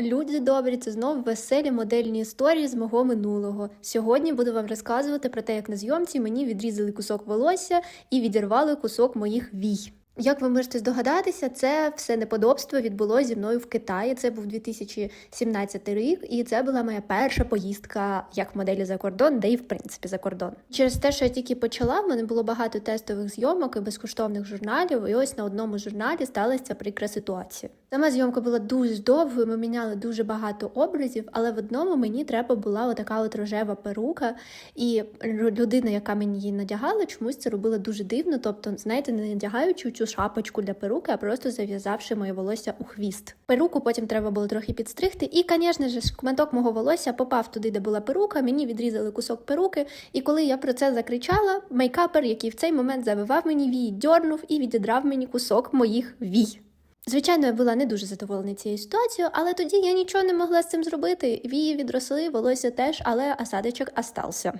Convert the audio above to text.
Люди добрі, це знову веселі модельні історії з мого минулого. Сьогодні буду вам розказувати про те, як на зйомці мені відрізали кусок волосся і відірвали кусок моїх вій. Як ви можете здогадатися, це все неподобство відбулося зі мною в Китаї. Це був 2017 рік, і це була моя перша поїздка як моделі за кордон, де і в принципі за кордон. Через те, що я тільки почала, в мене було багато тестових зйомок і безкоштовних журналів. І ось на одному журналі сталася прикра ситуація. Сама зйомка була дуже довгою. Ми міняли дуже багато образів, але в одному мені треба була отака от рожева перука, і людина, яка мені її надягала, чомусь це робила дуже дивно. Тобто, знаєте, не надягаючи цю шапочку для перуки, а просто зав'язавши моє волосся у хвіст. Перуку потім треба було трохи підстригти. І, звісно ж, шматок мого волосся попав туди, де була перука. Мені відрізали кусок перуки. І коли я про це закричала, мейкапер, який в цей момент завивав мені вії, дьорнув і відідрав мені кусок моїх вій. Звичайно, я була не дуже задоволена цією ситуацією, але тоді я нічого не могла з цим зробити. Вії відросли, волосся теж, але осадочок остався.